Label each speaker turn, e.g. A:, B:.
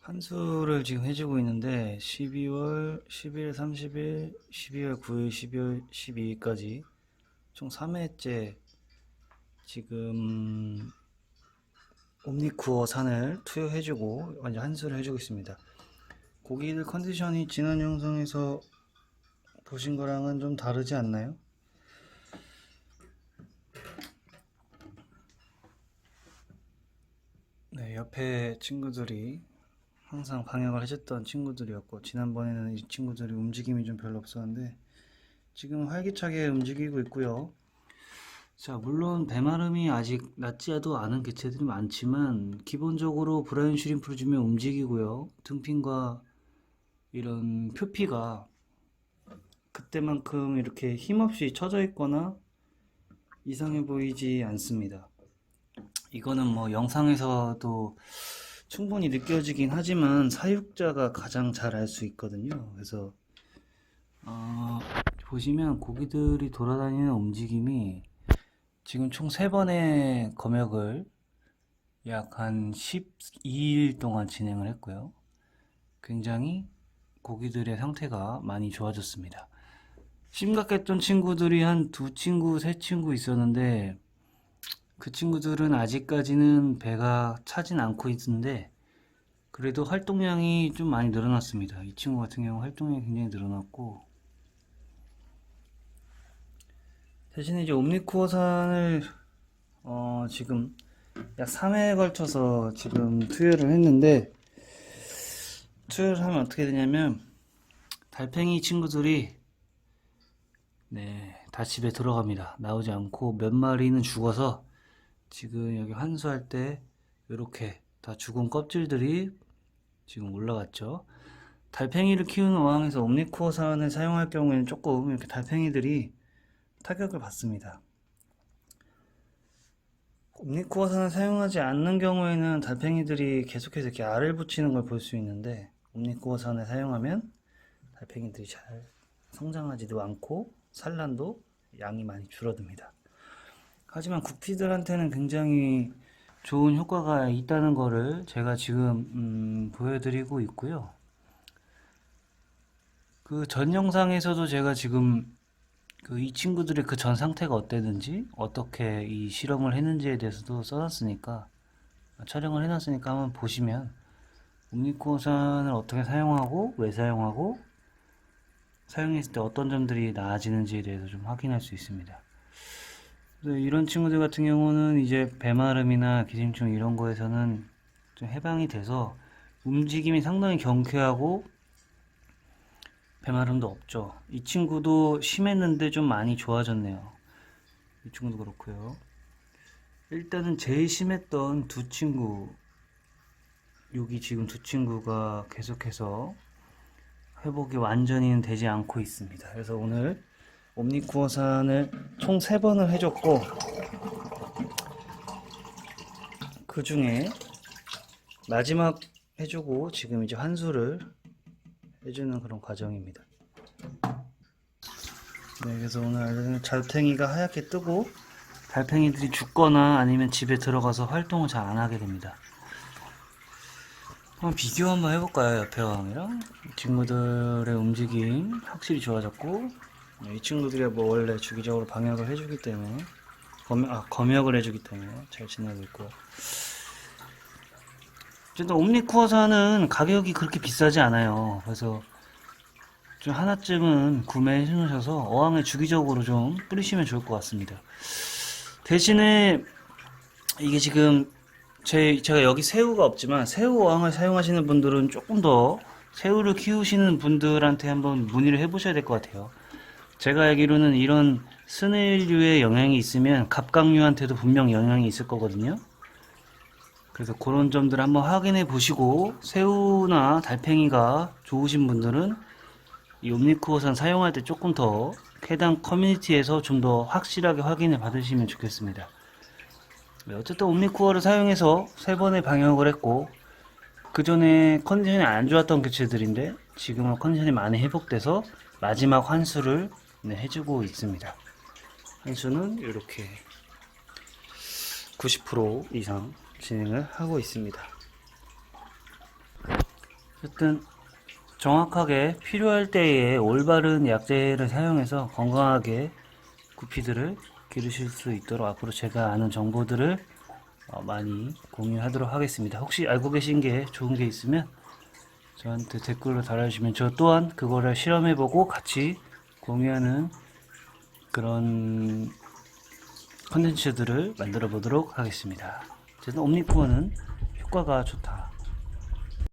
A: 한수를 지금 해주고 있는데 12월 10일, 30일, 12월 9일, 12월 12일까지 총 3회째 지금 옴니쿠어 산을 투여해주고 완전 한수를 해주고 있습니다. 고기들 컨디션이 지난 영상에서 보신 거랑은 좀 다르지 않나요? 네, 옆에 친구들이 항상 방역을 해줬던 친구들이었고 지난번에는 이 친구들이 움직임이 좀 별로 없었는데 지금 활기차게 움직이고 있고요. 자, 물론 배마름이 아직 낫지도 않은 개체들이 많지만 기본적으로 브라이언 슈림프를 주면 움직이고요. 등핀과 이런 표피가 그때만큼 이렇게 힘없이 처져 있거나 이상해 보이지 않습니다. 이거는 뭐 영상에서도 충분히 느껴지긴 하지만 사육자가 가장 잘 알 수 있거든요. 그래서 어, 보시면 고기들이 돌아다니는 움직임이 지금 총 3번의 검역을 약 한 12일 동안 진행을 했고요. 굉장히 고기들의 상태가 많이 좋아졌습니다. 심각했던 친구들이 한 두 친구, 세 친구 있었는데 그 친구들은 아직까지는 배가 차진 않고 있는데 그래도 활동량이 좀 많이 늘어났습니다. 이 친구 같은 경우 활동량이 굉장히 늘어났고 대신에 이제 옴니쿠어산을 어 지금 약 3회에 걸쳐서 지금 투여를 했는데 투여를 하면 어떻게 되냐면 달팽이 친구들이 네, 다 집에 들어갑니다. 나오지 않고 몇 마리는 죽어서 지금 여기 환수할 때 이렇게 다 죽은 껍질들이 지금 올라갔죠. 달팽이를 키우는 어항에서 옴니쿠어산을 사용할 경우에는 조금 이렇게 달팽이들이 타격을 받습니다. 옴니쿠어산을 사용하지 않는 경우에는 달팽이들이 계속해서 이렇게 알을 붙이는 걸 볼 수 있는데 옴니쿠어산을 사용하면 달팽이들이 잘 성장하지도 않고 산란도 양이 많이 줄어듭니다. 하지만 구피들한테는 굉장히 좋은 효과가 있다는 거를 제가 지금 음, 보여드리고 있고요. 그 전 영상에서도 제가 지금 그 이 친구들의 그 전 상태가 어땠는지 어떻게 이 실험을 했는지에 대해서도 써놨으니까 촬영을 해놨으니까 한번 보시면 옴니코산을 어떻게 사용하고 왜 사용하고 사용했을 때 어떤 점들이 나아지는지에 대해서 좀 확인할 수 있습니다. 그래서 이런 친구들 같은 경우는 이제 배마름이나 기생충 이런 거에서는 좀 해방이 돼서 움직임이 상당히 경쾌하고 배마름도 없죠. 이 친구도 심했는데 좀 많이 좋아졌네요. 이 친구도 그렇고요. 일단은 제일 심했던 두 친구 여기 지금 두 친구가 계속해서 회복이 완전히는 되지 않고 있습니다. 그래서 오늘 옴니쿠어산을 총 3번을 해줬고 그 중에 마지막 해주고 지금 이제 한수를 해주는 그런 과정입니다. 네, 그래서 오늘 잘탱이가 하얗게 뜨고 달팽이들이 죽거나 아니면 집에 들어가서 활동을 잘 안 하게 됩니다. 한번 비교 한번 해볼까요? 옆에 왕이랑 친구들의 움직임 확실히 좋아졌고 네, 이 친구들이 뭐 원래 주기적으로 방역을 해주기 때문에 검, 아, 검역을 해주기 때문에 잘 지내고 있고 어쨌든 옴니쿠어사는 가격이 그렇게 비싸지 않아요. 그래서 좀 하나쯤은 구매해 주셔서 어항에 주기적으로 좀 뿌리시면 좋을 것 같습니다. 대신에 이게 지금 제, 제가 여기 새우가 없지만 새우 어항을 사용하시는 분들은 조금 더 새우를 키우시는 분들한테 한번 문의를 해보셔야 될 것 같아요. 제가 알기로는 이런 스네일류의 영향이 있으면 갑각류한테도 분명 영향이 있을 거거든요. 그래서 그런 점들 한번 확인해 보시고 새우나 달팽이가 좋으신 분들은 이 옴니쿠어산 사용할 때 조금 더 해당 커뮤니티에서 좀 더 확실하게 확인을 받으시면 좋겠습니다. 네, 어쨌든 옴니쿠어를 사용해서 세 번의 방역을 했고 그 전에 컨디션이 안 좋았던 개체들인데 지금은 컨디션이 많이 회복돼서 마지막 환수를 네, 해주고 있습니다. 환수는 이렇게 90% 이상 진행을 하고 있습니다. 어쨌든 정확하게 필요할 때에 올바른 약재를 사용해서 건강하게 구피들을 기르실 수 있도록 앞으로 제가 아는 정보들을 어, 많이 공유하도록 하겠습니다. 혹시 알고 계신 게 좋은 게 있으면 저한테 댓글로 달아주시면 저 또한 그거를 실험해보고 같이 공유하는 그런 컨텐츠들을 만들어 보도록 하겠습니다. 어쨌든 옴니푸어는 효과가 좋다.